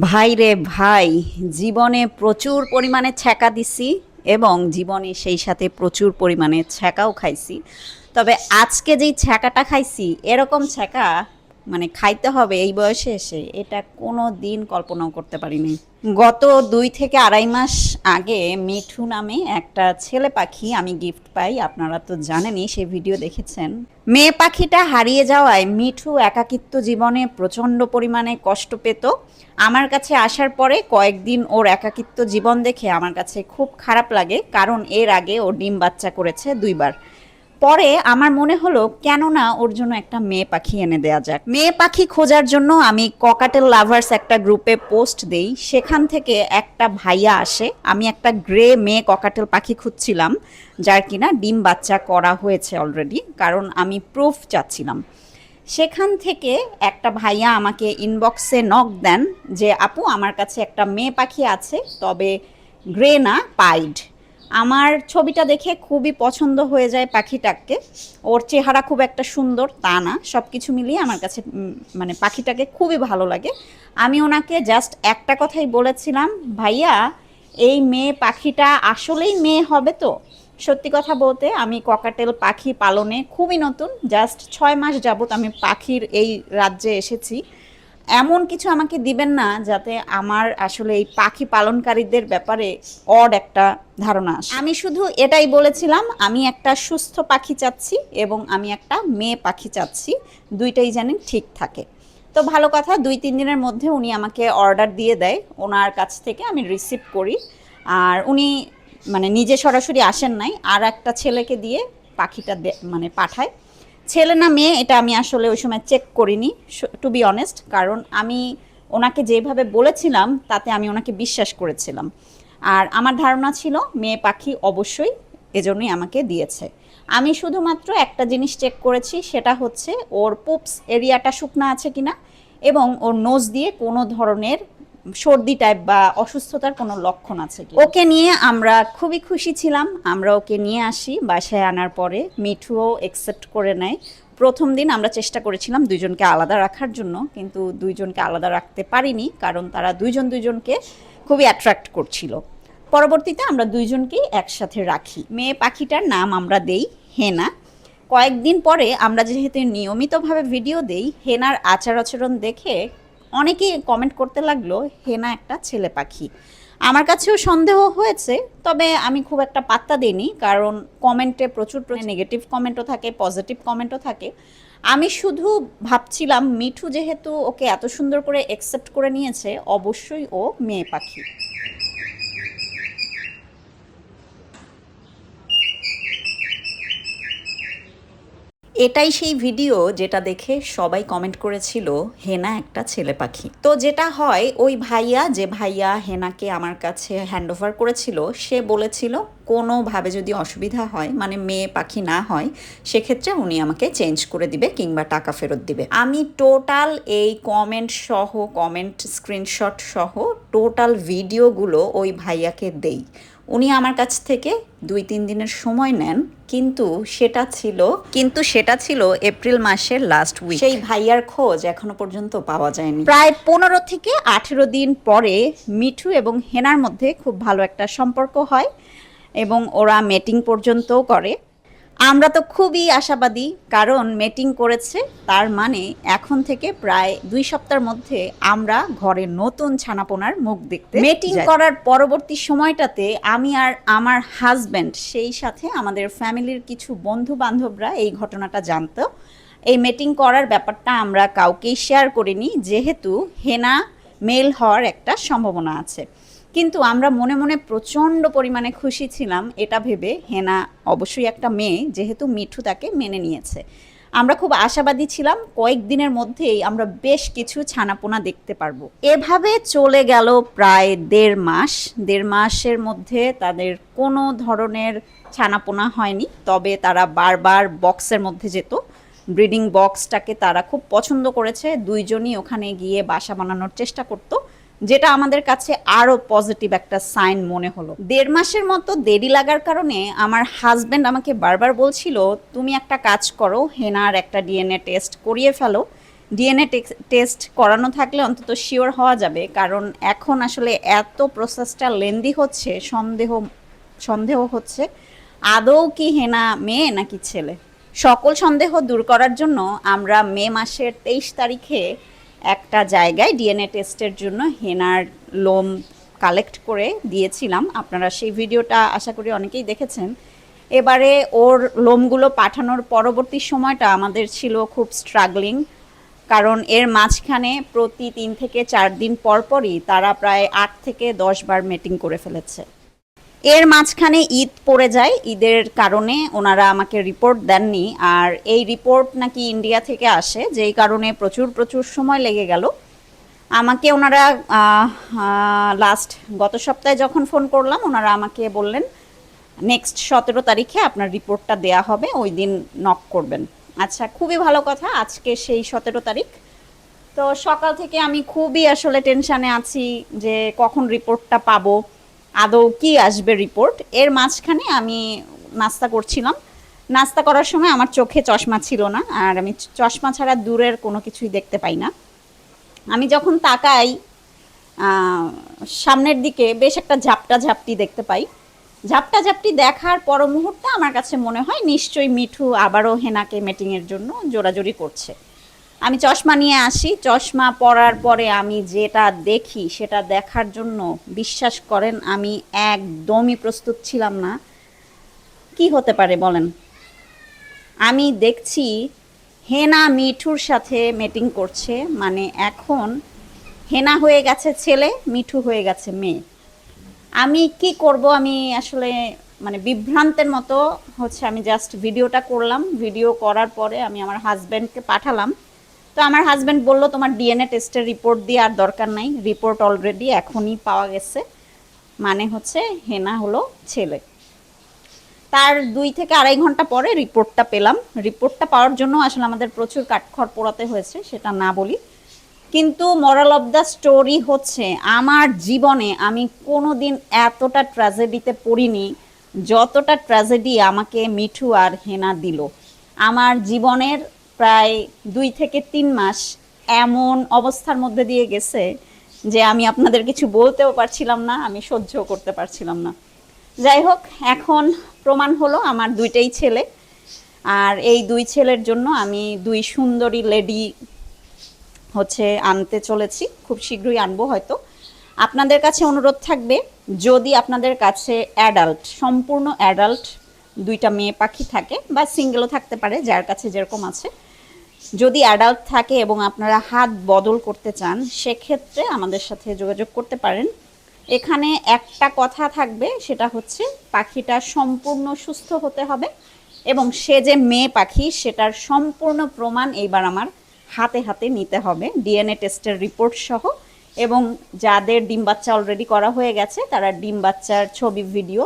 ভাই রে ভাই, জীবনে প্রচুর পরিমাণে ছ্যাঁকা দিছি এবং জীবনে সেই সাথে প্রচুর পরিমাণে ছ্যাঁকাও খাইছি। তবে আজকে যেই ছ্যাঁকাটা খাইছি, এরকম ছ্যাঁকা মানে খাইতে হবে এই বয়সে এসে, এটা কোনো দিন কল্পনাও করতে পারিনি। গত দুই থেকে আড়াই মাস আগে মিঠু নামে একটা ছেলে পাখি আমি গিফট পাই, আপনারা তো জানেনই সেই ভিডিও দেখেছেন। মেয়ে পাখিটা হারিয়ে যাওয়ায় মিঠু একাকিত্ব জীবনে প্রচণ্ড পরিমাণে কষ্ট পেত। আমার কাছে আসার পরে কয়েকদিন ওর একাকিত্ব জীবন দেখে আমার কাছে খুব খারাপ লাগে, কারণ এর আগে ও ডিম বাচ্চা করেছে দুইবার। পরে আমার মনে হলো কেন না ওর জন্য একটা মেয়ে পাখি এনে দেওয়া যাক। মেয়ে পাখি খোঁজার জন্য আমি ককাটেল লাভার্স একটা গ্রুপে পোস্ট দেই। সেখান থেকে একটা ভাইয়া আসে। আমি একটা গ্রে মেয়ে ককাটেল পাখি খুঁজছিলাম, যার কিনা ডিম বাচ্চা করা হয়েছে অলরেডি কারণ আমি প্রুফ চাচ্ছিলাম। সেখান থেকে একটা ভাইয়া আমাকে ইনবক্সে নক দেন যে, আপু, আমার কাছে একটা মেয়ে পাখি আছে, তবে গ্রে না, পাইড। আমার ছবিটা দেখে খুবই পছন্দ হয়ে যায় পাখিটাকে। ওর চেহারা খুব একটা সুন্দর, তা না। সব কিছু মিলিয়ে আমার কাছে মানে পাখিটাকে খুবই ভালো লাগে। আমি ওনাকে জাস্ট একটা কথাই বলেছিলাম, ভাইয়া, এই মেয়ে পাখিটা আসলেই মেয়ে হবে তো? সত্যি কথা বলতে, আমি ককাটেল পাখি পালনে খুবই নতুন। জাস্ট ছয় মাস যাবত আমি পাখির এই রাজ্যে এসেছি। এমন কিছু আমাকে দিবেন না যাতে আমার আসলে এই পাখি পালনকারীদের ব্যাপারে অড একটা ধারণা আসে। আমি শুধু এটাই বলেছিলাম, আমি একটা সুস্থ পাখি চাচ্ছি এবং আমি একটা মেয়ে পাখি চাচ্ছি, দুইটাই যেন ঠিক থাকে। তো ভালো কথা, দুই, তিন দিনের মধ্যে উনি আমাকে অর্ডার দিয়ে দেয়, ওনার কাছ থেকে আমি রিসিভ করি। আর উনি মানে নিজে সরাসরি আসেন নাই আর একটা ছেলেকে দিয়ে পাখিটা মানে পাঠায়। ছেলে না মেয়ে, এটা আমি আসলে ওই সময় চেক করিনি টু বি অনেস্ট কারণ আমি ওনাকে যেভাবে বলেছিলাম, তাতে আমি ওনাকে বিশ্বাস করেছিলাম। আর আমার ধারণা ছিল, মেয়ে পাখি অবশ্যই এজন্যই আমাকে দিয়েছে। আমি শুধুমাত্র একটা জিনিস চেক করেছি, সেটা হচ্ছে ওর পুপস এরিয়াটা শুকনা আছে কিনা, এবং ওর নোজ দিয়ে কোনো ধরনের সর্দি টাইপ বা অসুস্থতার কোনো লক্ষণ আছে কি ওকে নিয়ে আমরা খুবই খুশি ছিলাম। আমরা ওকে নিয়ে আসি, বাসায় আনার পরে মিঠুও একসেপ্ট করে নেয়। প্রথম দিন আমরা চেষ্টা করেছিলাম দুইজনকে আলাদা রাখার জন্য, কিন্তু দুইজনকে আলাদা রাখতে পারিনি, কারণ তারা দুইজন দুইজনকে খুবই অ্যাট্রাক্ট করছিল। পরবর্তীতে আমরা দুইজনকেই একসাথে রাখি। মেয়ে পাখিটার নাম আমরা দেই হেনা। কয়েকদিন পরে আমরা যেহেতু নিয়মিতভাবে ভিডিও দেই, হেনার আচার আচরণ দেখে অনেকেই কমেন্ট করতে লাগল, হেনা একটা ছেলে পাখি। আমার কাছেও সন্দেহ হয়েছে, তবে আমি খুব একটা পাত্তা দিইনি, কারণ কমেন্টে প্রচুর নেগেটিভ কমেন্টও থাকে পজিটিভ কমেন্টও থাকে। আমি শুধু ভাবছিলাম, মিঠু যেহেতু ওকে এত সুন্দর করে অ্যাকসেপ্ট করে নিয়েছে, অবশ্যই ও মেয়ে পাখি। এটাই সেই ভিডিও যেটা দেখে সবাই কমেন্ট করেছিল, হেনা একটা ছেলে পাখি। তো যেটা হয়, ওই ভাইয়া, যে ভাইয়া হেনাকে আমার কাছে হ্যান্ড ওভার করেছিল, সে বলেছিল, কোনোভাবে যদি অসুবিধা হয় মানে মেয়ে পাখি না হয়, সেক্ষেত্রে উনি আমাকে চেঞ্জ করে দিবে কিংবা টাকা ফেরত দিবে। আমি টোটাল এই কমেন্ট সহ কমেন্ট স্ক্রিনশট সহ টোটাল ভিডিওগুলো ওই ভাইয়াকে দেই। উনি আমার কাছ থেকে দুই তিন দিনের সময় নেন কিন্তু সেটা ছিল কিন্তু সেটা ছিল এপ্রিল মাসের লাস্ট উইক সেই ভাইয়ার খোঁজ এখনও পর্যন্ত পাওয়া যায়নি। প্রায় পনেরো থেকে আঠেরো দিন পরে মিঠু এবং হেনার মধ্যে খুব ভালো একটা সম্পর্ক হয় এবং ওরা মেটিং পর্যন্তও করে। আমরা তো খুবই আশাবাদী কারণ মেটিং করেছে তার মানে এখন থেকে প্রায় দুই সপ্তাহের মধ্যে আমরা ঘরে নতুন ছানাপোনার মুখ দেখতে মেটিং করার পরবর্তী সময়টাতে আমি আর আমার হাজব্যান্ড সেই সাথে আমাদের ফ্যামিলির কিছু বন্ধু বান্ধবরা এই ঘটনাটা জানতো। এই মেটিং করার ব্যাপারটা আমরা কাউকেই শেয়ার করিনি যেহেতু হেনা মেল হওয়ার একটা সম্ভাবনা আছে। কিন্তু আমরা মনে মনে প্রচণ্ড পরিমাণে খুশি ছিলাম, এটা ভেবে হেনা অবশ্যই একটা মেয়ে যেহেতু মিঠু তাকে মেনে নিয়েছে। আমরা খুব আশাবাদী ছিলাম কয়েকদিনের মধ্যেই আমরা বেশ কিছু ছানাপোনা দেখতে পারব। এভাবে চলে গেল প্রায় দেড় মাস। দেড় মাসের মধ্যে তাদের কোনো ধরনের ছানাপোনা হয়নি, তবে তারা বারবার বক্সের মধ্যে যেত। ব্রিডিং বক্সটাকে তারা খুব পছন্দ করেছে। দুইজনই ওখানে গিয়ে বাসা বানানোর চেষ্টা করতো। যেটা আমাদের কাছে আরও পজিটিভ একটা সাইন মনে হলো। দেড় মাসের মতো দেরি লাগার কারণে আমার হাজব্যান্ড আমাকে বারবার বলছিল, তুমি একটা কাজ করো, হেনার একটা ডিএনএ টেস্ট করিয়ে ফেলো। ডিএনএ টেস্ট করানো থাকলে অন্তত শিওর হওয়া যাবে, কারণ এখন আসলে এত প্রসেসটা লেন্দি হচ্ছে, সন্দেহ সন্দেহ হচ্ছে, আদৌ কি হেনা মেয়ে নাকি ছেলে? সকল সন্দেহ দূর করার জন্য আমরা মে মাসের তেইশ তারিখে একটা জায়গায় ডিএনএ টেস্টের জন্য হেনার লোম কালেক্ট করে দিয়েছিলাম। আপনারা সেই ভিডিওটা আশা করি অনেকেই দেখেছেন। এবারে ওর লোমগুলো পাঠানোর পরবর্তী সময়টা আমাদের ছিল খুব স্ট্রাগলিং কারণ এর মাঝখানে প্রতি তিন থেকে চার দিন পর পরই তারা প্রায় আট থেকে দশ বার মিটিং করে ফেলেছে। এর মাঝখানে ঈদ পড়ে যায়। ঈদের কারণে ওনারা আমাকে রিপোর্ট দেননি। আর এই রিপোর্ট নাকি ইন্ডিয়া থেকে আসে, যেই কারণে প্রচুর প্রচুর সময় লেগে গেল। আমাকে ওনারা লাস্ট গত সপ্তাহে যখন ফোন করলাম, ওনারা আমাকে বললেন নেক্সট সতেরো তারিখে আপনার রিপোর্টটা দেয়া হবে, ওই দিন নক করবেন। আচ্ছা খুবই ভালো কথা, আজকে সেই সতেরো তারিখ। তো সকাল থেকে আমি খুবই আসলে টেনশানে আছি যে কখন রিপোর্টটা পাবো। আদৌ কি আসবে রিপোর্ট এর মাঝখানে আমি নাস্তা করছিলাম। নাস্তা করার সময় আমার চোখে চশমা ছিল না, আর আমি চশমা ছাড়া দূরের কোনো কিছুই দেখতে পাই না। আমি যখন তাকাই সামনের দিকে বেশ একটা ঝাপটা ঝাপটি দেখতে পাই। ঝাপটা ঝাপটি দেখার পর মুহূর্তে আমার কাছে মনে হয়, নিশ্চয়ই মিঠু আবারও হেনাকে মিটিংয়ের জন্য জোরাজোরি করছে। আমি চশমা নিয়ে আসি। চশমা পরার পরে আমি যেটা দেখি সেটা দেখার জন্য বিশ্বাস করেন, আমি একদমই প্রস্তুত ছিলাম না। কি হতে পারে বলেন? আমি দেখছি হেনা মিঠুর সাথে মিটিং করছে মানে এখন হেনা হয়ে গেছে ছেলে, মিঠু হয়ে গেছে মেয়ে। আমি কি করব? আমি আসলে মানে বিভ্রান্তের মতো হচ্ছে, আমি জাস্ট ভিডিওটা করলাম। ভিডিও করার পরে আমি আমার হাজব্যান্ডকে পাঠালাম। তো আমার হাজব্যান্ড বলল, তোমার ডিএনএ টেস্টের রিপোর্ট দিয়ে আর দরকার নাই। রিপোর্ট অলরেডি এখনই পাওয়া গেছে। মানে হচ্ছে হেনা হলো ছেলে। তার দুই থেকে আড়াই ঘণ্টা পরে রিপোর্টটা পেলাম। রিপোর্টটা পাওয়ার জন্য আসলে আমাদের প্রচুর কাঠখড় পোড়াতে হয়েছে, সেটা না বলি। কিন্তু মরাল অফ দ্য স্টোরি হচ্ছে, আমার জীবনে আমি কোনো দিন এতটা ট্র্যাজেডিতে পড়িনি, যতটা ট্র্যাজেডি আমাকে মিঠু আর হেনা দিল। আমার জীবনের প্রায় দুই থেকে তিন মাস এমন অবস্থার মধ্যে দিয়ে গেছে যে আমি আপনাদের কিছু বলতেও পারছিলাম না, আমি সহ্যও করতে পারছিলাম না। যাই হোক, এখন প্রমাণ হলো আমার দুইটাই ছেলে। আর এই দুই ছেলের জন্য আমি দুই সুন্দরী লেডি হচ্ছে আনতে চলেছি। খুব শীঘ্রই আনব হয়তো। আপনাদের কাছে অনুরোধ থাকবে, যদি আপনাদের কাছে অ্যাডাল্ট সম্পূর্ণ অ্যাডাল্ট দুইটা মেয়ে পাখি থাকে বা সিঙ্গেলও থাকতে পারে, যার কাছে যেরকম আছে যদি অ্যাডাল্ট থাকে এবং আপনারা হাত বদল করতে চান, সেক্ষেত্রে আমাদের সাথে যোগাযোগ করতে পারেন। এখানে একটা কথা থাকবে, সেটা হচ্ছে পাখিটা সম্পূর্ণ সুস্থ হতে হবে এবং সে যে মেয়ে পাখি, সেটার সম্পূর্ণ প্রমাণ এইবার আমার হাতে হাতে নিতে হবে, ডিএনএ টেস্টের রিপোর্ট সহ। এবং যাদের ডিম বাচ্চা অলরেডি করা হয়ে গেছে, তারা ডিম বাচ্চার ছবি ভিডিও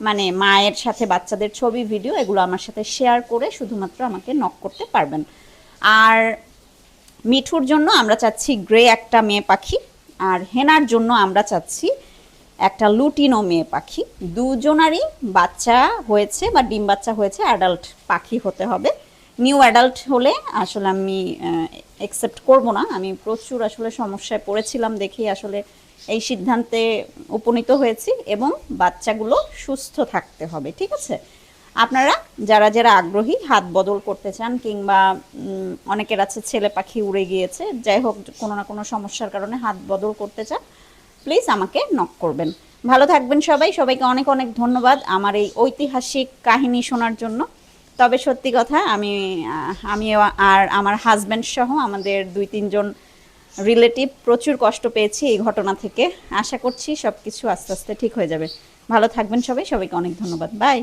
মানে মায়ের সাথে বাচ্চাদের ছবি ভিডিও, এগুলো আমার সাথে শেয়ার করে শুধুমাত্র আমাকে নক করতে পারবেন। আর মিঠুর জন্য আমরা চাচ্ছি গ্রে একটা মেয়ে পাখি, আর হেনার জন্য আমরা চাচ্ছি একটা লুটিনো মেয়ে পাখি। দুজনারই বাচ্চা হয়েছে বা ডিম বাচ্চা হয়েছে অ্যাডাল্ট পাখি হতে হবে। নিউ অ্যাডাল্ট হলে আসলে আমি একসেপ্ট করব না। আমি প্রচুর আসলে সমস্যায় পড়েছিলাম দেখেই আসলে এই সিদ্ধান্তে উপনীত হয়েছি এবং বাচ্চাগুলো সুস্থ থাকতে হবে, ঠিক আছে? আপনারা যারা যারা আগ্রহী হাত বদল করতে চান কিংবা অনেকের আছে ছেলে পাখি উড়ে গিয়েছে, যাই হোক কোনো না কোনো সমস্যার কারণে হাত বদল করতে চান প্লিজ আমাকে নক করবেন। ভালো থাকবেন সবাই, সবাইকে অনেক অনেক ধন্যবাদ আমার এই ঐতিহাসিক কাহিনী শোনার জন্য। তবে সত্যি কথা আমি আমি আর আমার হাজব্যান্ড সহ আমাদের দুই তিনজন রিলেটিভ প্রচুর কষ্ট পেয়েছি এই ঘটনা থেকে। আশা করছি সব কিছু আস্তে আস্তে ঠিক হয়ে যাবে। ভালো থাকবেন সবাই, সবাইকে অনেক ধন্যবাদ। বাই